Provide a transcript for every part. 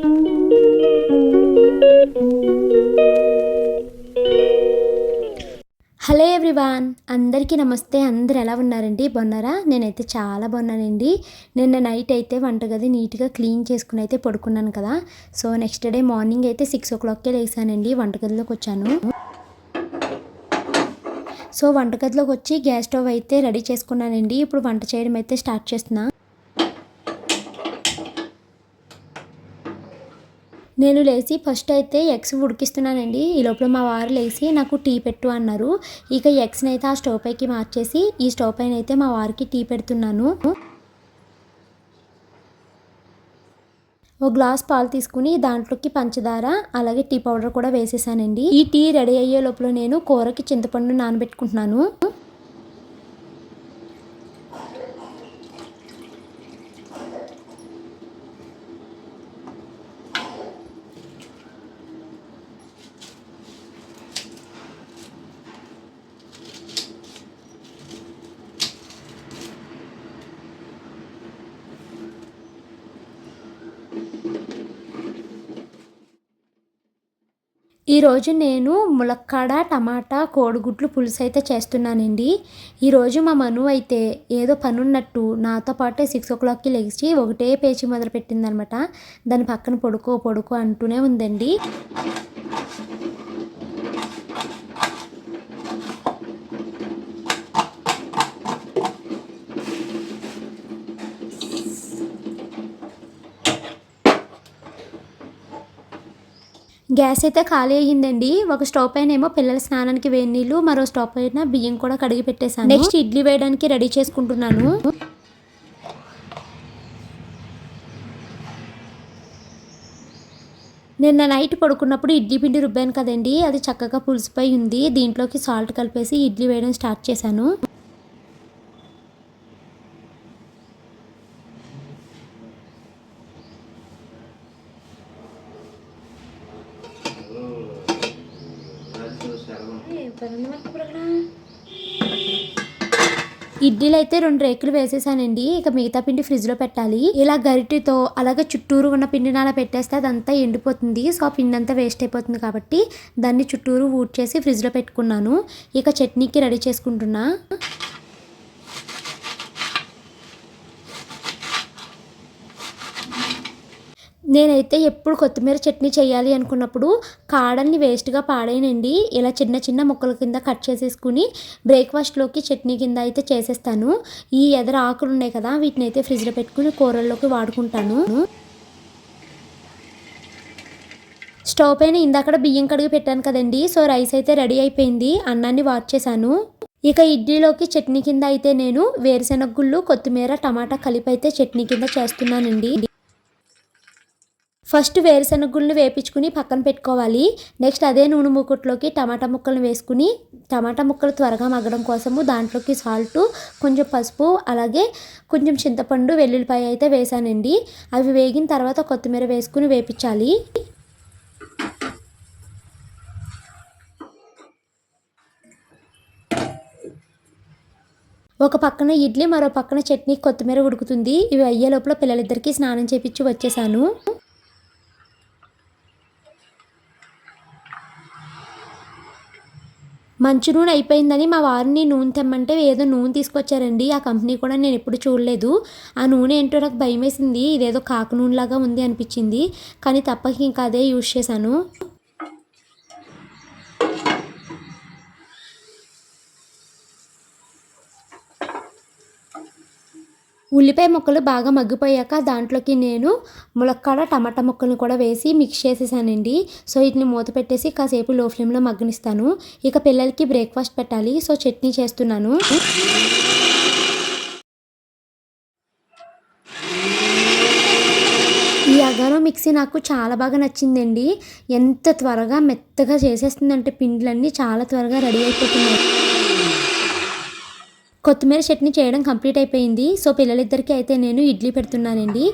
Hello everyone అందరికీ నమస్తే. అందరు ఎలా ఉన్నారండి? బాగున్నారా? నేనైతే చాలా బాగున్నానండి. నిన్న నైట్ అయితే వంటగది నీట్గా క్లీన్ చేసుకుని అయితే పడుకున్నాను కదా. సో నెక్స్ట్ డే మార్నింగ్ అయితే సిక్స్ ఓ క్లాక్కే లేసానండి వంటగదిలోకి వచ్చాను. సో వంటగదిలోకి వచ్చి గ్యాస్ స్టవ్ అయితే రెడీ చేసుకున్నానండి. ఇప్పుడు వంట చేయడం అయితే స్టార్ట్ చేస్తున్నాను నేను లేచి ఫస్ట్ అయితే ఎగ్స్ ఉడికిస్తున్నానండి. ఈ లోపల మా వారు లేచి నాకు టీ పెట్టు అన్నారు. ఇక ఎగ్స్ని అయితే ఆ స్టవ్ పైకి మార్చేసి ఈ స్టవ్ పైన అయితే మా వారికి టీ పెడుతున్నాను. ఒక గ్లాస్ పాలు తీసుకుని దాంట్లోకి పంచదార అలాగే టీ పౌడర్ కూడా వేసేసానండి. ఈ టీ రెడీ అయ్యే లోపల నేను కూరకి చింతపండు నానబెట్టుకుంటున్నాను. ఈరోజు నేను ములక్కాడ టమాటా కోడిగుడ్లు పులుసు అయితే చేస్తున్నానండి. ఈరోజు మా మను అయితే ఏదో పని ఉన్నట్టు నాతో పాటే సిక్స్ ఓ క్లాక్కి లెగిచి ఒకటే పేచి మొదలు పెట్టిందనమాట దాని పక్కన పడుకో పడుకో అంటూనే ఉందండి. గ్యాస్ అయితే ఖాళీ అయ్యిందండి. ఒక స్టవ్ పైన ఏమో పిల్లల స్నానానికి వేడి నీళ్ళు మరో స్టవ్ పైన బియ్యం కూడా కడిగి పెట్టేశాను. నెక్స్ట్ ఇడ్లీ వేయడానికి రెడీ చేసుకుంటున్నాను. నిన్న నైట్ పడుకున్నప్పుడు ఇడ్లీ పిండి రుబ్బాను కదండి. అది చక్కగా పులిసిపోయి ఉంది. దీంట్లోకి సాల్ట్ కలిపేసి ఇడ్లీ వేయడం స్టార్ట్ చేశాను. ఇడ్లీలు అయితే రెండు రేకులు వేసేసానండి. ఇక మిగతా పిండి ఫ్రిడ్జ్లో పెట్టాలి. ఇలా గరిటితో అలాగే చుట్టూరు ఉన్న పిండిని అలా పెట్టేస్తే అదంతా ఎండిపోతుంది. సో ఆ పిండి అంతా వేస్ట్ అయిపోతుంది కాబట్టి దాన్ని చుట్టూరు ఊడ్ చేసి ఫ్రిడ్జ్లో పెట్టుకున్నాను. ఇక చట్నీకి రెడీ చేసుకుంటున్నా. నేనైతే ఎప్పుడు కొత్తిమీర చట్నీ చేయాలి అనుకున్నప్పుడు కాడల్ని వేస్ట్గా పాడేనండి ఇలా చిన్న చిన్న ముక్కల కింద కట్ చేసేసుకుని బ్రేక్ఫాస్ట్లోకి చట్నీ కింద అయితే చేసేస్తాను. ఈ ఎదర ఆకులు ఉన్నాయి కదా వీటిని అయితే ఫ్రిడ్జ్లో పెట్టుకుని కూరల్లోకి వాడుకుంటాను. స్టవ్ పైన ఇందాక బియ్యం కడిగి పెట్టాను కదండి సో రైస్ అయితే రెడీ అయిపోయింది అన్నాన్ని వాచ్ చేశాను. ఇక ఇడ్లీలోకి చట్నీ కింద అయితే నేను వేరుశెనగ గుళ్ళు కొత్తిమీర టమాటా కలిపి అయితే చట్నీ కింద చేస్తున్నానండి. ఫస్ట్ వేరుశెనగ గుళ్ళని వేపించుకుని పక్కన పెట్టుకోవాలి. నెక్స్ట్ అదే నూనె మూకుట్లోకి టమాటా ముక్కలను వేసుకుని టమాటా ముక్కలు త్వరగా మగ్గడం కోసము దాంట్లోకి సాల్ట్ కొంచెం పసుపు అలాగే కొంచెం చింతపండు వెల్లుల్లిపాయ అయితే వేసానండి. అవి వేగిన తర్వాత కొత్తిమీర వేసుకుని వేపించాలి. ఒక పక్కన ఇడ్లీ మరో పక్కన చట్నీ కొత్తిమీర ఉడుకుతుంది. ఇవి అయ్యే లోపల పిల్లలిద్దరికీ స్నానం చేపించి వచ్చేసాను. మంచి నూనె అయిపోయిందని మా వారిని నూనె తెమ్మంటే ఏదో నూనె తీసుకొచ్చారండి. ఆ కంపెనీ కూడా నేను ఎప్పుడు చూడలేదు. ఆ నూనె ఏంటో నాకు భయం వేసింది ఇదేదో కాకు నూనె లాగా ఉంది అనిపించింది. కానీ తప్పక ఇంకా అదే యూజ్ చేశాను. ఉల్లిపాయ ముక్కలు బాగా మగ్గిపోయాక దాంట్లోకి నేను ములక్కాడ టమాటా ముక్కలను కూడా వేసి మిక్స్ చేసేసానండి. సో వీటిని మూత పెట్టేసి కాసేపు లో ఫ్లేమ్లో మగ్గనిస్తాను. ఇక పిల్లలకి బ్రేక్ఫాస్ట్ పెట్టాలి. సో చట్నీ చేస్తున్నాను. ఈ అగారో మిక్సీ నాకు చాలా బాగా నచ్చిందండి. ఎంత త్వరగా మెత్తగా చేసేస్తుందంటే పిండిలన్నీ చాలా త్వరగా రెడీ అయిపోతున్నాయి. కొత్తిమీర చట్నీ చేయడం కంప్లీట్ అయిపోయింది. సో పిల్లలిద్దరికీ అయితే నేను ఇడ్లీ పెడుతున్నానండి.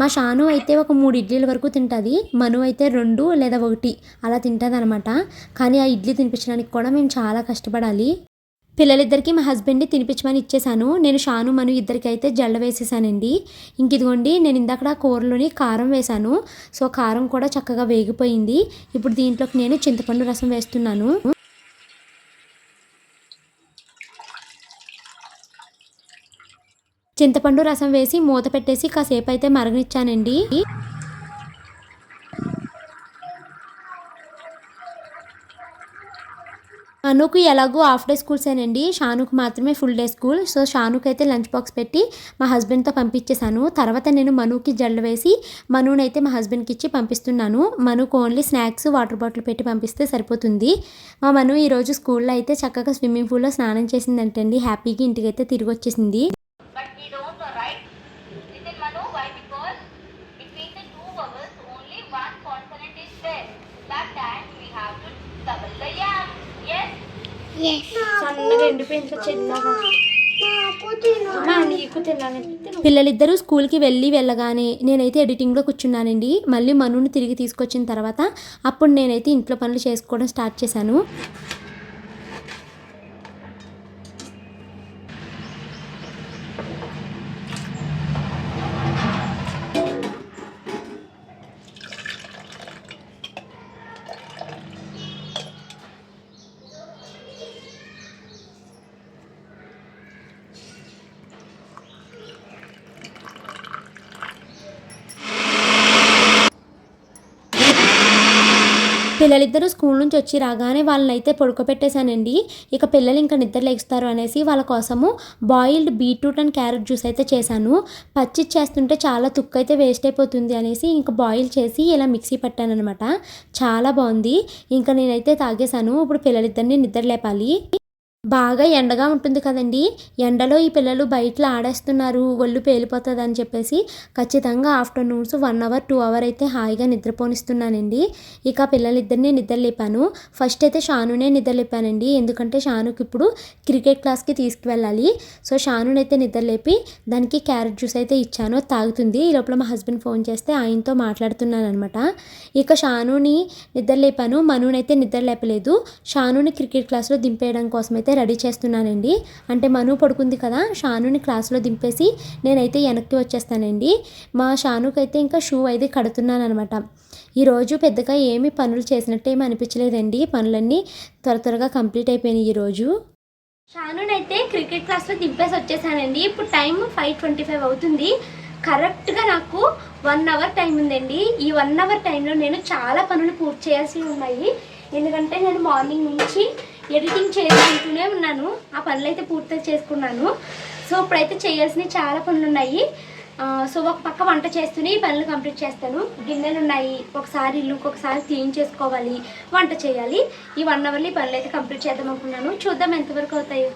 మా షాను అయితే ఒక మూడు ఇడ్లీల వరకు తింటుంది. మను అయితే రెండు లేదా ఒకటి అలా తింటుంది అనమాట కానీ ఆ ఇడ్లీ తినిపించడానికి కూడా మేము చాలా కష్టపడాలి. పిల్లలిద్దరికీ మా హస్బెండ్ని తినిపించమని ఇచ్చేసాను నేను షాను మను ఇద్దరికి అయితే జల్ల వేసేసానండి. ఇంక ఇదిగోండి నేను ఇందాక కూరలోని కారం వేశాను. సో కారం కూడా చక్కగా వేగిపోయింది. ఇప్పుడు దీంట్లోకి నేను చింతపండు రసం వేస్తున్నాను. చింతపండు రసం వేసి మూత పెట్టేసి కాసేపు అయితే మరగనిచ్చానండి. అనుకు ఎలాగో హాఫ్ డే స్కూల్స్ ఏనండి షానుకు మాత్రమే ఫుల్ డే స్కూల్. సో షానుకు అయితే లంచ్ బాక్స్ పెట్టి మా హస్బెండ్తో పంపించేశాను. తర్వాత నేను మనుకి జల్లు వేసి మనునైతే మా హస్బెండ్కి ఇచ్చి పంపిస్తున్నాను. మనుకు ఓన్లీ స్నాక్స్ వాటర్ బాటిల్ పెట్టి పంపిస్తే సరిపోతుంది. మా మను ఈరోజు స్కూల్లో అయితే చక్కగా స్విమ్మింగ్ పూల్లో స్నానం చేసిందంటండి. హ్యాపీగా ఇంటికి అయితే తిరిగి వచ్చేసింది But we don't know, right? Little Manu, why? Because between the two vowels, only one consonant is there. That time we have to double the yam. Yes? సన్నగా ఎండిపోయింది చిన్నగా పిల్లలిద్దరూ స్కూల్కి వెళ్ళి వెళ్ళగానే నేనైతే ఎడిటింగ్లో కూర్చున్నానండి మళ్ళీ మనుని తిరిగి తీసుకొచ్చిన తర్వాత అప్పుడు నేనైతే ఇంట్లో పనులు చేసుకోవడం స్టార్ట్ చేశాను పిల్లలిద్దరూ స్కూల్ నుంచి వచ్చి రాగానే వాళ్ళని అయితే పడుకోబెట్టేశానండి. ఇక పిల్లలు ఇంకా నిద్ర లేస్తారు అనేసి వాళ్ళ కోసము boiled beetroot and carrot juice అయితే చేశాను. పచ్చి చేస్తుంటే చాలా తుక్కు అయితే వేస్ట్ అయిపోతుంది అనేసి ఇంకా బాయిల్ చేసి ఇలా మిక్సీ పట్టాను అనమాట చాలా బాగుంది. ఇంకా నేనైతే తాగేశాను. ఇప్పుడు పిల్లలిద్దరిని నిద్ర లేపాలి. బాగా ఎండగా ఉంటుంది కదండి. ఎండలో ఈ పిల్లలు బయటలో ఆడేస్తున్నారు. ఒళ్ళు పేలిపోతుంది అని చెప్పేసి ఖచ్చితంగా afternoons one hour two hour అయితే హాయిగా నిద్రపోనిస్తున్నానండి. ఇక పిల్లలిద్దరిని నిద్ర లేపాను ఫస్ట్ అయితే షానునే నిద్రలేపానండి. ఎందుకంటే షానుకి ఇప్పుడు క్రికెట్ క్లాస్కి తీసుకువెళ్ళాలి. సో షానునైతే నిద్రలేపి దానికి క్యారెట్ జ్యూస్ అయితే ఇచ్చాను. తాగుతుంది. ఈ లోపల మా హస్బెండ్ ఫోన్ చేస్తే ఆయనతో మాట్లాడుతున్నాను అనమాట ఇక షానుని నిద్ర లేపాను మనునైతే నిద్రలేపలేదు. షానుని క్రికెట్ క్లాస్లో దింపేయడం కోసం అయితే అయితే రెడీ చేస్తున్నానండి. అంటే మను పడుకుంది కదా షానుని క్లాస్లో దింపేసి నేనైతే వెనక్కి వచ్చేస్తానండి. మా షానుకైతే ఇంకా షూ అయితే కడుతున్నాను అనమాట ఈరోజు పెద్దగా ఏమి పనులు చేసినట్టు ఏమీ అనిపించలేదండి. పనులన్నీ త్వర త్వరగా కంప్లీట్ అయిపోయినాయి ఈరోజు షానునైతే క్రికెట్ క్లాస్లో దింపేసి వచ్చేసానండి. ఇప్పుడు టైం ఫైవ్ ట్వంటీ ఫైవ్ అవుతుంది. కరెక్ట్గా నాకు వన్ అవర్ టైం ఉందండి. ఈ వన్ అవర్ టైంలో నేను చాలా పనులు పూర్తి చేయాల్సి ఉన్నాయి. ఎందుకంటే నేను మార్నింగ్ నుంచి ఎడిటింగ్ చేసుకుంటూనే ఉన్నాను. ఆ పనులు అయితే పూర్తి చేసుకున్నాను. సో ఇప్పుడైతే చేయాల్సినవి చాలా పనులు ఉన్నాయి సో ఒక పక్క వంట చేస్తూనే ఈ పనులు కంప్లీట్ చేస్తాను. గిన్నెలు ఉన్నాయి. ఒకసారి ఇల్లుకి ఒకసారి క్లీన్ చేసుకోవాలి వంట చేయాలి. ఈ వన్ అవర్లో ఈ పనులు అయితే కంప్లీట్ చేద్దాం అనుకున్నాను. చూద్దాం ఎంతవరకు అవుతాయో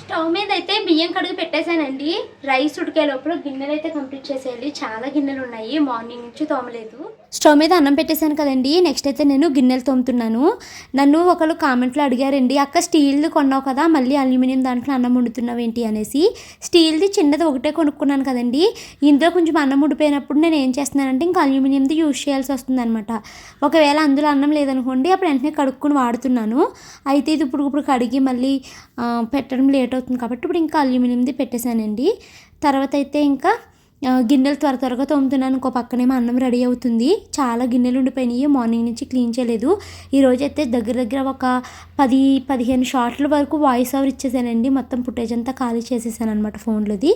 స్టవ్ మీద అయితే బియ్యం కడిగి పెట్టేశానండి. రైస్ ఉడికే లోపల గిన్నెలు అయితే కంప్లీట్ చేసేయాలి చాలా గిన్నెలు ఉన్నాయి. మార్నింగ్ నుంచి తోమలేదు. స్టవ్ మీద అన్నం పెట్టేశాను కదండి. నెక్స్ట్ అయితే నేను గిన్నెలు తోముతున్నాను. నన్ను ఒకరు కామెంట్లో అడిగారండి అక్క స్టీల్ది కొన్నావు కదా మళ్ళీ అల్యూమినియం దాంట్లో అన్నం వండుతున్నావు ఏంటి? అనేసి. స్టీల్ది చిన్నది ఒకటే కొనుక్కున్నాను కదండి. ఇందులో కొంచెం అన్నం ఉడిపోయినప్పుడు నేను ఏం చేస్తున్నానంటే ఇంకా అల్యూమినియంది యూజ్ చేయాల్సి వస్తుంది అనమాట ఒకవేళ అందులో అన్నం లేదనుకోండి అప్పుడు వెంటనే కడుక్కొని వాడుతున్నాను. అయితే ఇది ఇప్పుడు ఇప్పుడు కడిగి మళ్ళీ పెట్టడం లేట్ అవుతుంది కాబట్టి ఇప్పుడు ఇంకా అల్యూమినియంది పెట్టేశానండి. తర్వాత అయితే ఇంకా గిన్నెలు త్వర త్వరగా తోముతున్నాను. ఇంకో పక్కనేమో అన్నం రెడీ అవుతుంది. చాలా గిన్నెలు ఉండిపోయినాయి. మార్నింగ్ నుంచి క్లీన్ చేయలేదు. ఈరోజు అయితే దగ్గర దగ్గర ఒక పది పదిహేను షార్ట్ల వరకు వాయిస్ ఓవర్ ఇచ్చేసానండి. మొత్తం ఫుటేజ్ అంతా ఖాళీ చేసేసాను అనమాట ఫోన్లోది.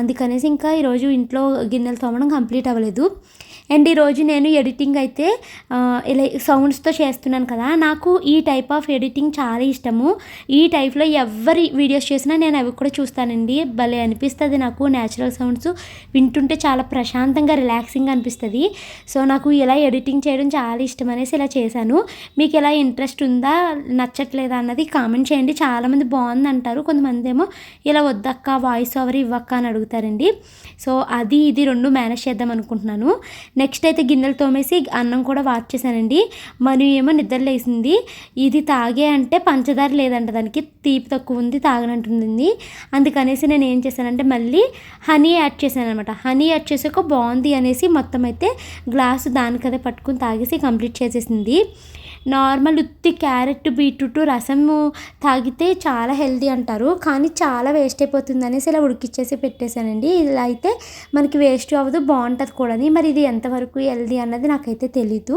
అందుకనేసి ఇంకా ఈరోజు ఇంట్లో గిన్నెలు తోమడం కంప్లీట్ అవ్వలేదు. అండ్ ఈరోజు నేను ఎడిటింగ్ అయితే ఇలా సౌండ్స్తో చేస్తున్నాను కదా నాకు ఈ టైప్ ఆఫ్ ఎడిటింగ్ చాలా ఇష్టము. ఈ టైప్లో ఎవరి వీడియోస్ చేసినా నేను అవి కూడా చూస్తానండి. భలే అనిపిస్తుంది నాకు. న్యాచురల్ సౌండ్స్ వింటుంటే చాలా ప్రశాంతంగా రిలాక్సింగ్ అనిపిస్తుంది. సో నాకు ఇలా ఎడిటింగ్ చేయడం చాలా ఇష్టం అనేసి ఇలా చేశాను. మీకు ఇలా ఇంట్రెస్ట్ ఉందా నచ్చట్లేదా అన్నది కామెంట్ చేయండి. చాలామంది బాగుంది అంటారు కొంతమంది ఏమో ఇలా వద్దక్క వాయిస్ ఓవర్ ఇవ్వక్క అని అడుగుతారండి. సో అది ఇది రెండు మేనేజ్ చేద్దాం అనుకుంటున్నాను. నెక్స్ట్ అయితే గిన్నెలు తోమేసి అన్నం కూడా వాచ్ చేశానండి. మను ఏమో నిద్ర లేసింది. ఇది తాగే అంటే పంచదార లేదంట దానికి తీపి తక్కువ ఉంది తాగనంటుంది అందుకనేసి నేను ఏం చేశానంటే మళ్ళీ హనీ యాడ్ చేశాను అనమాట హనీ యాడ్ చేసాక బాగుంది అనేసి మొత్తం అయితే గ్లాసు దానికదే పట్టుకుని తాగేసి కంప్లీట్ చేసేసింది. నార్మల్ ఉత్తి క్యారెట్ బీట్రూట్ రసము తాగితే చాలా హెల్దీ అంటారు. కానీ చాలా వేస్ట్ అయిపోతుంది అనేసి ఇలా ఉడికిచ్చేసి పెట్టేశానండి. ఇలా అయితే మనకి వేస్ట్ అవ్వదు బాగుంటుంది కూడా మరి ఇది ఎంతవరకు హెల్దీ అన్నది నాకైతే తెలీదు.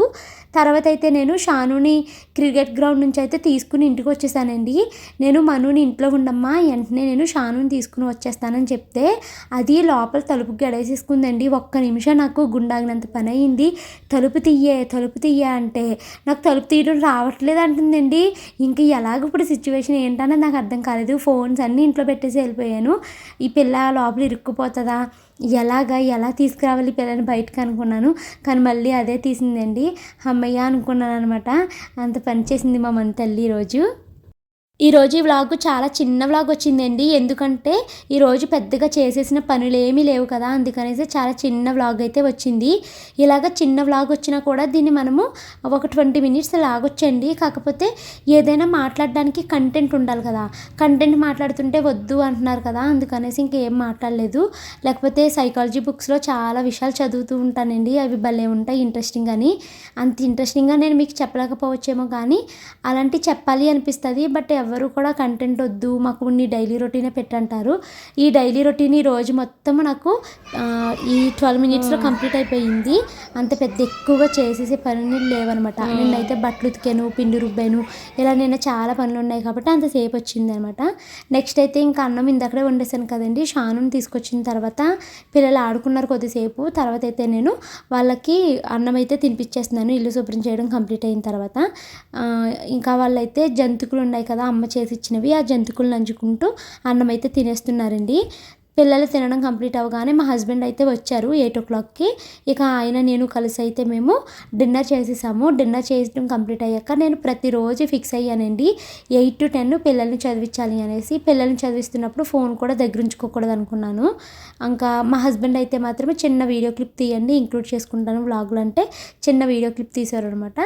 తర్వాత అయితే నేను షానుని క్రికెట్ గ్రౌండ్ నుంచి అయితే తీసుకుని ఇంటికి వచ్చేసానండి. నేను మనుని ఇంట్లో ఉండమ్మా వెంటనే నేను షానుని తీసుకుని వచ్చేస్తానని చెప్తే అది లోపల తలుపు గడేసేసుకుందండి. ఒక్క నిమిషం నాకు గుండాగినంత పని అయింది తలుపు తీయే తలుపు తీయే అంటే నాకు తలుపు తీయడం రావట్లేదు అంటుందండి ఇంక ఎలాగ ఇప్పుడు సిచ్యువేషన్ ఏంటనేది నాకు అర్థం కాలేదు. ఫోన్స్ అన్నీ ఇంట్లో పెట్టేసి వెళ్ళిపోయాను. ఈ పిల్ల లోపల ఇరుక్కుపోతుందా? ఎలాగా? ఎలా తీసుకురావాలి పిల్లని బయటకు అనుకున్నాను. కానీ మళ్ళీ అదే తీసిందండి. అమ్మయ్య అనుకున్నాను అనమాట అంత పని చేసింది మా మన తల్లి ఈరోజు. ఈరోజు ఈ వ్లాగ్ చాలా చిన్న వ్లాగ్ వచ్చిందండి. ఎందుకంటే ఈరోజు పెద్దగా చేసేసిన పనులు ఏమీ లేవు కదా. అందుకనేసి చాలా చిన్న వ్లాగ్ అయితే వచ్చింది. ఇలాగ చిన్న వ్లాగ్ వచ్చినా కూడా దీన్ని మనము ఒక ట్వంటీ మినిట్స్ లాగొచ్చండి. కాకపోతే ఏదైనా మాట్లాడడానికి కంటెంట్ ఉండాలి కదా. కంటెంట్ మాట్లాడుతుంటే వద్దు అంటున్నారు కదా. అందుకనేసి ఇంకేం మాట్లాడలేదు. లేకపోతే సైకాలజీ బుక్స్లో చాలా విషయాలు చదువుతూ ఉంటానండి. అవి భలే ఉంటాయి ఇంట్రెస్టింగ్ అని. అంత ఇంట్రెస్టింగ్గా నేను మీకు చెప్పలేకపోవచ్చేమో కానీ అలాంటి చెప్పాలి అనిపిస్తుంది. బట్ ఎవరు కూడా కంటెంట్ వద్దు మాకు నీ డైలీ రొటీనే పెట్టంటారు. ఈ డైలీ రొటీన్ ఈ రోజు మొత్తం నాకు ఈ ట్వెల్వ్ మినిట్స్లో కంప్లీట్ అయిపోయింది. అంత పెద్ద ఎక్కువగా చేసేసే పనులు లేవనమాట నిన్నైతే బట్టలు ఉతికాను పిండి రుబ్బాను ఇలా నిన్న చాలా పనులు ఉన్నాయి కాబట్టి అంతసేపు వచ్చింది అనమాట నెక్స్ట్ అయితే ఇంకా అన్నం ఇందక్కడే వండేసాను కదండి. షానుని తీసుకొచ్చిన తర్వాత పిల్లలు ఆడుకున్నారు కొద్దిసేపు. తర్వాత అయితే నేను వాళ్ళకి అన్నం అయితే తినిపించేస్తున్నాను ఇల్లు శుభ్రం చేయడం కంప్లీట్ అయిన తర్వాత. ఇంకా వాళ్ళైతే జంతుకులు ఉన్నాయి కదా అమ్మ చేసి ఇచ్చినవి ఆ జంతికలు నంచుకుంటూ అన్నం అయితే తినేస్తున్నారండి. పిల్లలు తినడం కంప్లీట్ అవ్వగానే మా హస్బెండ్ అయితే వచ్చారు ఎయిట్ ఓ క్లాక్కి. ఇక ఆయన నేను కలిసి అయితే మేము డిన్నర్ చేసేసాము. డిన్నర్ చేయడం కంప్లీట్ అయ్యాక నేను ప్రతిరోజు ఫిక్స్ అయ్యానండి. ఎయిట్ టు టెన్ పిల్లల్ని చదివించాలి అనేసి పిల్లల్ని చదివిస్తున్నప్పుడు ఫోన్ కూడా దగ్గర ఉంచుకోకూడదు అనుకున్నాను. ఇంకా మా హస్బెండ్ అయితే మాత్రమే చిన్న వీడియో క్లిప్ తీయండి ఇంక్లూడ్ చేసుకుంటాను వ్లాగులు అంటే చిన్న వీడియో క్లిప్ తీశారు అనమాట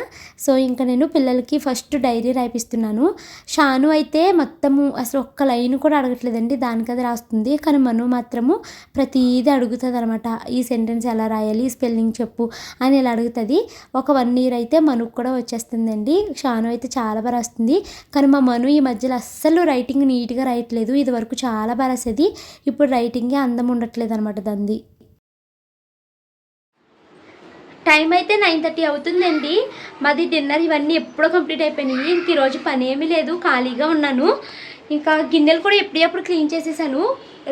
సో ఇంకా నేను పిల్లలకి ఫస్ట్ డైరీ రాయిపిస్తున్నాను. షాను అయితే మొత్తము అసలు ఒక్క లైన్ కూడా అడగట్లేదండి దానికది రాస్తుంది. కానీ మను మాత్రము ప్రతిదీ అడుగుతుంది అనమాట ఈ సెంటెన్స్ ఎలా రాయాలి స్పెల్లింగ్ చెప్పు అని ఇలా అడుగుతుంది. ఒక వన్ ఇయర్ అయితే మనుకు కూడా వచ్చేస్తుందండి. షాను అయితే చాలా బాగా రాస్తుంది. కానీ మా మను ఈ మధ్యలో అస్సలు రైటింగ్ నీట్గా రాయట్లేదు. ఇది వరకు చాలా బాగా రాసేది. ఇప్పుడు రైటింగే అందం ఉండట్లేదు అనమాట దాన్ని టైం అయితే నైన్ థర్టీ అవుతుందండి. మాది డిన్నర్ ఇవన్నీ ఎప్పుడో కంప్లీట్ అయిపోయినాయి. ఇంక ఈరోజు పని ఏమీ లేదు. ఖాళీగా ఉన్నాను. ఇంకా గిన్నెలు కూడా ఎప్పుడప్పుడు క్లీన్ చేసేసాను.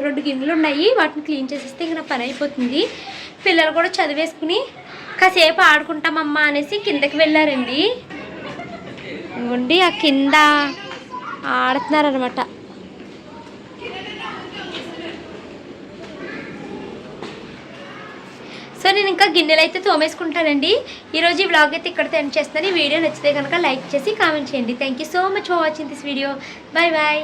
రెండు గిన్నెలు ఉన్నాయి. వాటిని క్లీన్ చేసేస్తే ఇంకా పని అయిపోతుంది. పిల్లలు కూడా చదివేసుకుని కాసేపు ఆడుకుంటామమ్మా అనేసి కిందకి వెళ్ళారండి. ఉండి ఆ కింద ఆడుతున్నారనమాట సో నేను ఇంకా గిన్నెలు అయితే తోమేసుకుంటానండి ఈరోజు ఈ బ్లాగ్ అయితే ఇక్కడితో ఎండ్ చేస్తున్నాను. ఈ వీడియో నచ్చితే కనుక లైక్ చేసి కామెంట్ చేయండి. Thank you so much for watching this video bye bye